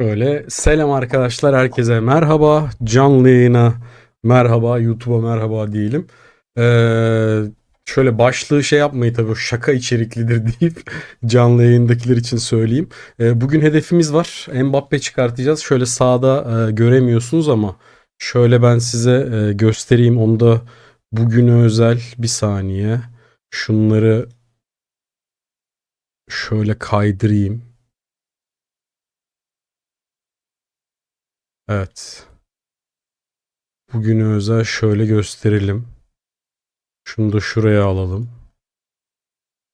Öyle selam arkadaşlar herkese merhaba canlı yayına merhaba YouTube'a merhaba diyelim. Ee, şöyle başlığı şey yapmayı tabii şaka içeriklidir deyip canlı yayındakiler için söyleyeyim. Ee, bugün hedefimiz var Mbappe çıkartacağız. Şöyle sağda e, göremiyorsunuz ama şöyle ben size e, göstereyim onu da bugüne özel bir saniye. Şunları şöyle kaydırayım. Evet. Bugüne özel şöyle gösterelim. Şunu da şuraya alalım.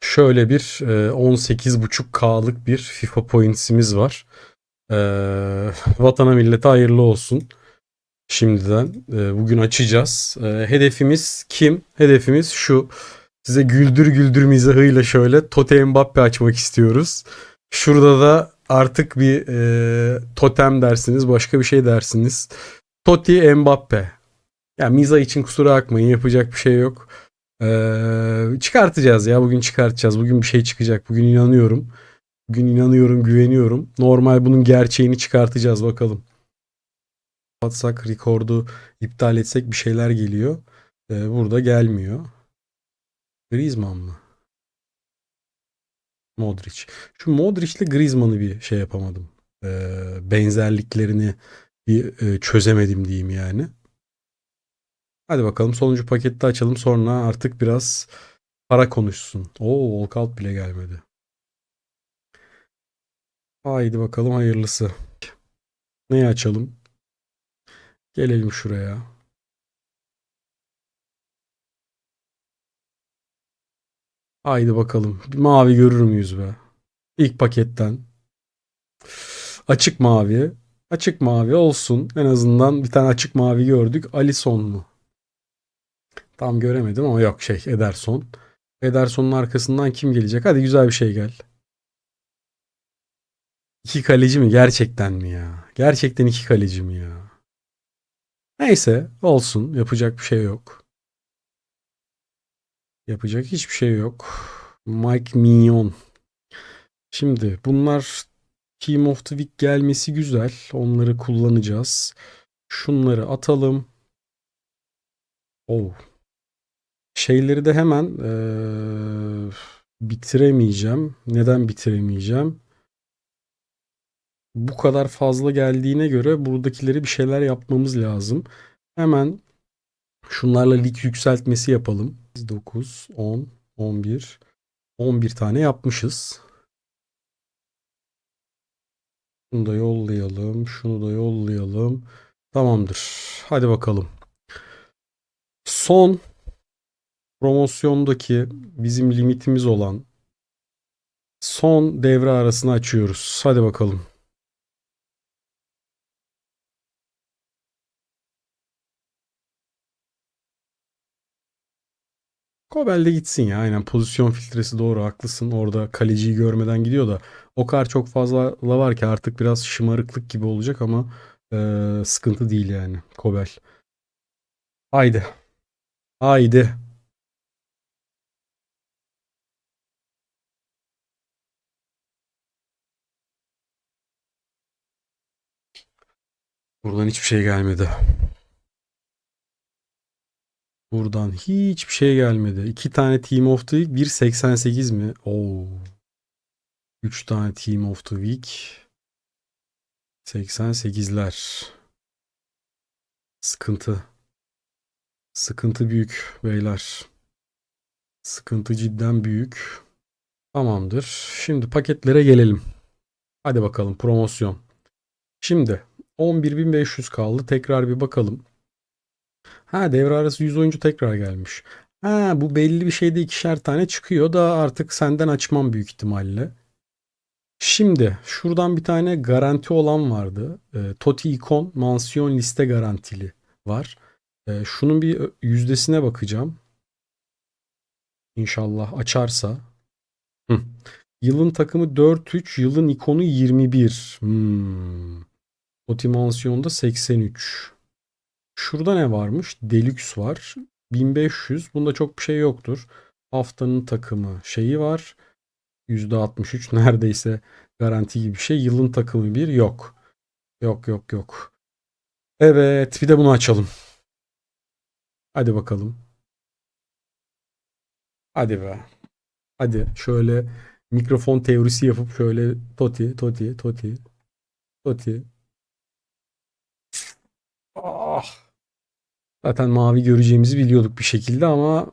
Şöyle bir e, 18.5K'lık bir FIFA points'imiz var. E, vatana millete hayırlı olsun. Şimdiden e, bugün açacağız. E, hedefimiz kim? Hedefimiz şu. Size güldür güldür mizahıyla şöyle Tote Mbappe açmak istiyoruz. Şurada da artık bir e, totem dersiniz, başka bir şey dersiniz. Totti Mbappe. Ya Miza için kusura bakmayın yapacak bir şey yok. Ee, çıkartacağız ya bugün çıkartacağız. Bugün bir şey çıkacak. Bugün inanıyorum. Bugün inanıyorum, güveniyorum. Normal bunun gerçeğini çıkartacağız bakalım. Atsak, rekordu iptal etsek bir şeyler geliyor. Ee, burada gelmiyor. Griezmann mı? Modric. Şu Modric'le Griezmann'ı bir şey yapamadım. Ee, benzerliklerini bir e, çözemedim diyeyim yani. Hadi bakalım sonuncu pakette açalım sonra artık biraz para konuşsun. Oo walkout bile gelmedi. Haydi bakalım hayırlısı. Neyi açalım? Gelelim şuraya. Haydi bakalım. Bir mavi görür müyüz be? İlk paketten. Açık mavi. Açık mavi olsun. En azından bir tane açık mavi gördük. Alisson mu? Tam göremedim ama yok şey Ederson. Ederson'un arkasından kim gelecek? Hadi güzel bir şey gel. İki kaleci mi? Gerçekten mi ya? Gerçekten iki kaleci mi ya? Neyse olsun. Yapacak bir şey yok. Yapacak hiçbir şey yok. Mike Mignon. Şimdi bunlar Team of the Week gelmesi güzel. Onları kullanacağız. Şunları atalım. Oh. Şeyleri de hemen eee, bitiremeyeceğim. Neden bitiremeyeceğim? Bu kadar fazla geldiğine göre buradakileri bir şeyler yapmamız lazım. Hemen şunlarla lig yükseltmesi yapalım. 9, 10, 11, 11 tane yapmışız. Şunu da yollayalım. Şunu da yollayalım. Tamamdır. Hadi bakalım. Son promosyondaki bizim limitimiz olan son devre arasını açıyoruz. Hadi bakalım. Kobel de gitsin ya. Aynen pozisyon filtresi doğru haklısın. Orada kaleciyi görmeden gidiyor da o kadar çok fazla la var ki artık biraz şımarıklık gibi olacak ama eee, sıkıntı değil yani Kobel. Haydi. Haydi. Buradan hiçbir şey gelmedi. Buradan hiçbir şey gelmedi. İki tane Team of the Week. 1.88 mi? Oo. Üç tane Team of the Week. 88'ler. Sıkıntı. Sıkıntı büyük beyler. Sıkıntı cidden büyük. Tamamdır. Şimdi paketlere gelelim. Hadi bakalım promosyon. Şimdi 11.500 kaldı. Tekrar bir bakalım. Ha devre arası 100 oyuncu tekrar gelmiş. Ha bu belli bir şeyde ikişer tane çıkıyor da artık senden açmam büyük ihtimalle. Şimdi şuradan bir tane garanti olan vardı. E, Toti ikon mansiyon liste garantili var. E, şunun bir yüzdesine bakacağım. İnşallah açarsa. Hı. Yılın takımı 4-3, yılın ikonu 21. Hmm. Toti mansiyonda 83. Şurada ne varmış? Deluxe var. 1500. Bunda çok bir şey yoktur. Haftanın takımı şeyi var. %63 neredeyse garanti gibi bir şey. Yılın takımı bir yok. Yok yok yok. Evet bir de bunu açalım. Hadi bakalım. Hadi be. Hadi şöyle mikrofon teorisi yapıp şöyle toti toti toti toti. Zaten mavi göreceğimizi biliyorduk bir şekilde ama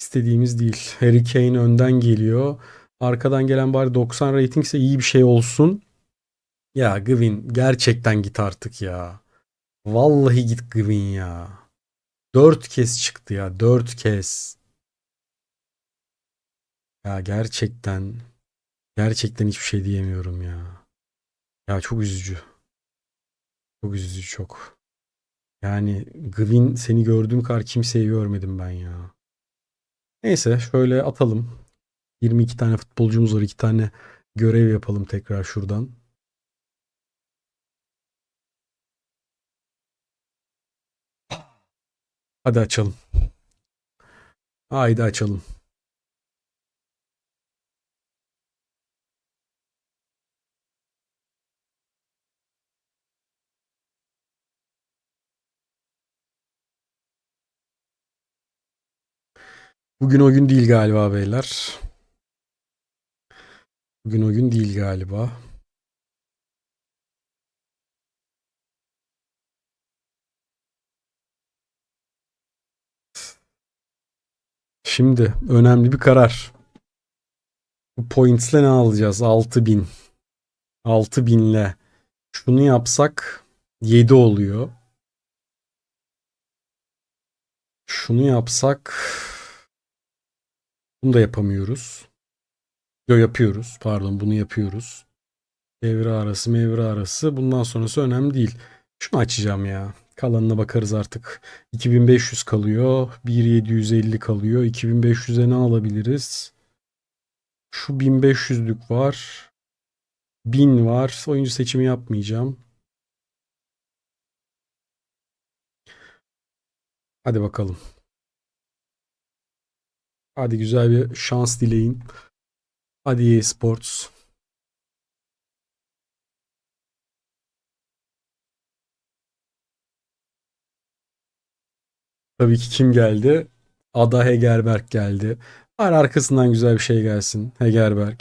istediğimiz değil. Harry Kane önden geliyor. Arkadan gelen bari 90 rating ise iyi bir şey olsun. Ya Gvin gerçekten git artık ya. Vallahi git Gvin ya. Dört kez çıktı ya. Dört kez. Ya gerçekten. Gerçekten hiçbir şey diyemiyorum ya. Ya çok üzücü. Çok üzücü çok. Yani Gvin seni gördüğüm kadar kimseyi görmedim ben ya. Neyse şöyle atalım. 22 tane futbolcumuz var. 2 tane görev yapalım tekrar şuradan. Hadi açalım. Haydi açalım. Bugün o gün değil galiba beyler. Bugün o gün değil galiba. Şimdi önemli bir karar. Bu points'le ne alacağız? 6000. 6000'le. Şunu yapsak 7 oluyor. Şunu yapsak bunu da yapamıyoruz. Yo yapıyoruz. Pardon bunu yapıyoruz. Devre arası mevre arası. Bundan sonrası önemli değil. Şunu açacağım ya. Kalanına bakarız artık. 2500 kalıyor. 1750 kalıyor. 2500'e ne alabiliriz? Şu 1500'lük var. 1000 var. Oyuncu seçimi yapmayacağım. Hadi bakalım. Hadi güzel bir şans dileyin. Hadi EA Sports. Tabii ki kim geldi? Ada Hegerberg geldi. Var arkasından güzel bir şey gelsin. Hegerberg.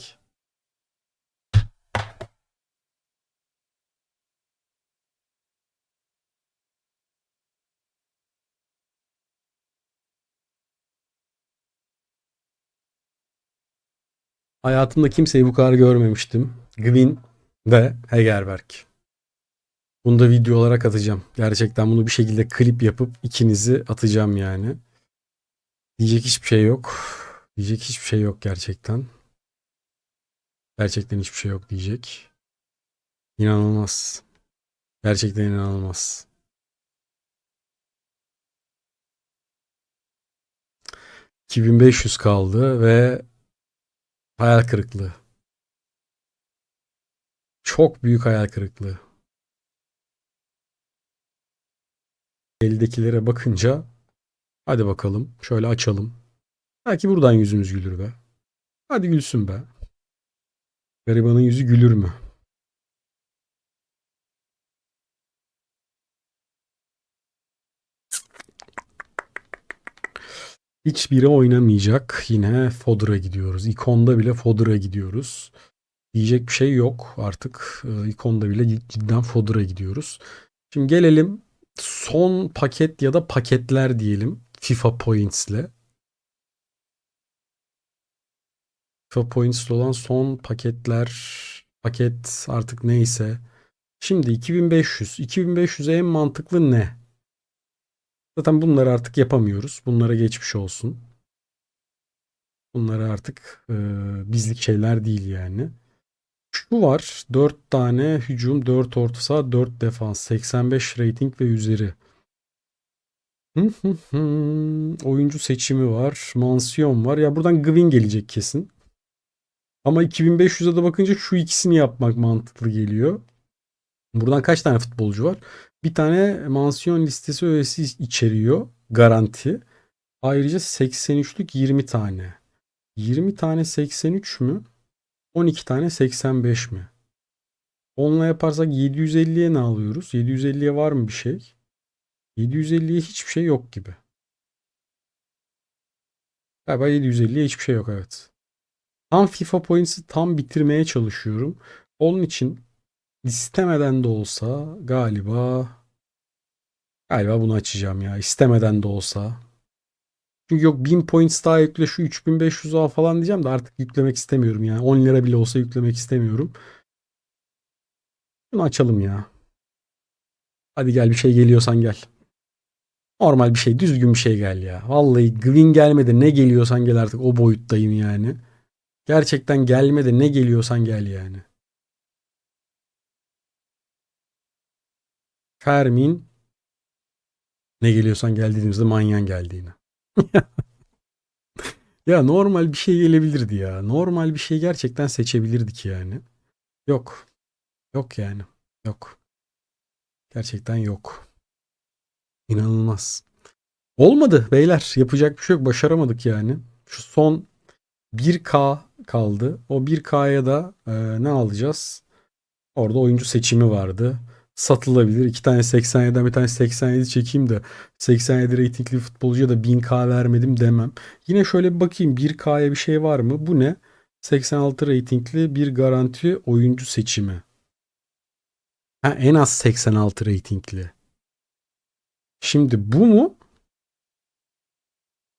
Hayatımda kimseyi bu kadar görmemiştim. Gwyn ve Hegerberg. Bunu da video olarak atacağım. Gerçekten bunu bir şekilde klip yapıp ikinizi atacağım yani. Diyecek hiçbir şey yok. Diyecek hiçbir şey yok gerçekten. Gerçekten hiçbir şey yok diyecek. İnanılmaz. Gerçekten inanılmaz. ...2500 kaldı ve... ...hayal kırıklığı. Çok büyük hayal kırıklığı. Eldekilere bakınca hadi bakalım şöyle açalım. Belki buradan yüzümüz gülür be. Hadi gülsün be. Garibanın yüzü gülür mü? Hiçbiri oynamayacak. Yine Fodor'a gidiyoruz. İkonda bile Fodor'a gidiyoruz. Diyecek bir şey yok artık. Ee, İkonda bile cidden Fodor'a gidiyoruz. Şimdi gelelim son paket ya da paketler diyelim FIFA Points'le. FIFA Points'le olan son paketler, paket artık neyse. Şimdi 2500. 2500'e en mantıklı ne? Zaten bunları artık yapamıyoruz. Bunlara geçmiş olsun. Bunları artık e, bizlik şeyler değil yani. Şu var. 4 tane hücum, 4 orta saha, 4 defans. 85 rating ve üzeri. Oyuncu seçimi var. Mansiyon var. Ya buradan Gwyn gelecek kesin. Ama 2500'e de bakınca şu ikisini yapmak mantıklı geliyor. Buradan kaç tane futbolcu var? Bir tane mansiyon listesi öğesi içeriyor. Garanti. Ayrıca 83'lük 20 tane. 20 tane 83 mü? 12 tane 85 mi? Onunla yaparsak 750'ye ne alıyoruz? 750'ye var mı bir şey? 750'ye hiçbir şey yok gibi. Galiba 750'ye hiçbir şey yok evet. Tam FIFA Points'i tam bitirmeye çalışıyorum. Onun için istemeden de olsa galiba galiba bunu açacağım ya. İstemeden de olsa. Çünkü yok 1000 points daha yükle şu 3500 al falan diyeceğim de artık yüklemek istemiyorum yani. 10 lira bile olsa yüklemek istemiyorum. Bunu açalım ya. Hadi gel bir şey geliyorsan gel. Normal bir şey, düzgün bir şey gel ya. Vallahi Gwyn gelmedi ne geliyorsan gel artık o boyuttayım yani. Gerçekten gelmedi ne geliyorsan gel yani. Fermin ne geliyorsan gel dediğimizde manyan geldi yine. Ya normal bir şey gelebilirdi ya. Normal bir şey gerçekten seçebilirdik yani. Yok. Yok yani. Yok. Gerçekten yok. İnanılmaz. Olmadı beyler. Yapacak bir şey yok. Başaramadık yani. Şu son 1K kaldı. O 1K'ya da e, ne alacağız? Orada oyuncu seçimi vardı. Satılabilir. İki tane 87'den bir tane 87 çekeyim de 87 reytingli futbolcuya da 1000K vermedim demem. Yine şöyle bir bakayım 1K'ya bir şey var mı? Bu ne? 86 reytingli bir garanti oyuncu seçimi. Ha, en az 86 reytingli. Şimdi bu mu?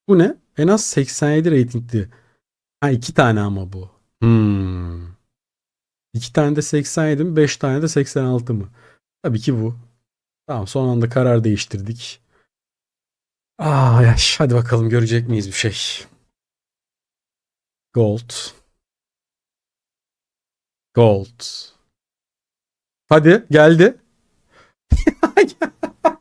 Bu ne? En az 87 reytingli. Ha iki tane ama bu. Hmm. İki tane de 87 mi? Beş tane de 86 mı? Tabii ki bu. Tamam son anda karar değiştirdik. Aa yaş. Hadi bakalım görecek miyiz bir şey. Gold. Gold. Hadi geldi.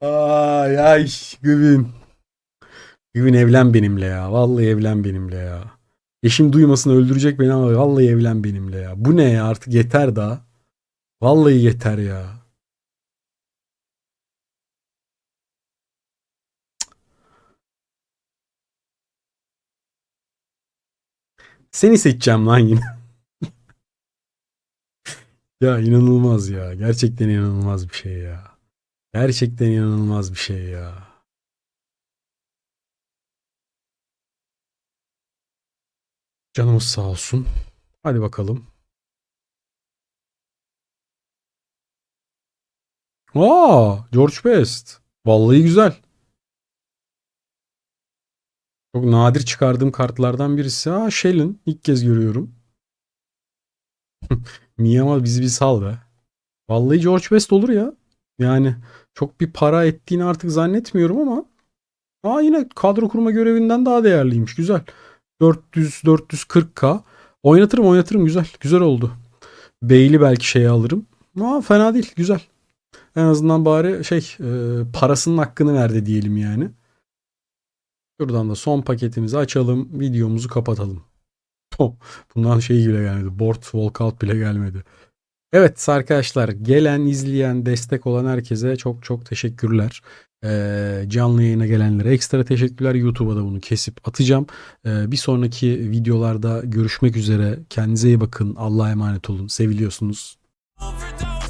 Ay ay Güvin. Güvin evlen benimle ya. Vallahi evlen benimle ya. Eşim duymasın öldürecek beni ama vallahi evlen benimle ya. Bu ne ya artık yeter daha. Vallahi yeter ya. Seni seçeceğim lan yine. ya inanılmaz ya. Gerçekten inanılmaz bir şey ya. Gerçekten inanılmaz bir şey ya. Canımız sağ olsun. Hadi bakalım. Aa, George Best. Vallahi güzel. Çok nadir çıkardığım kartlardan birisi. Aa, Shell'in ilk kez görüyorum. Miyama bizi bir sal be. Vallahi George Best olur ya. Yani çok bir para ettiğini artık zannetmiyorum ama Aa yine kadro kurma görevinden daha değerliymiş. Güzel. 400 440k. Oynatırım oynatırım güzel. Güzel oldu. Beyli belki şeye alırım. Aa fena değil. Güzel. En azından bari şey e, parasının hakkını verdi diyelim yani. Şuradan da son paketimizi açalım. Videomuzu kapatalım. Bundan şey bile gelmedi. Board walkout bile gelmedi. Evet arkadaşlar gelen, izleyen, destek olan herkese çok çok teşekkürler. Ee, canlı yayına gelenlere ekstra teşekkürler. YouTube'a da bunu kesip atacağım. Ee, bir sonraki videolarda görüşmek üzere. Kendinize iyi bakın. Allah'a emanet olun. Seviliyorsunuz. Overdosed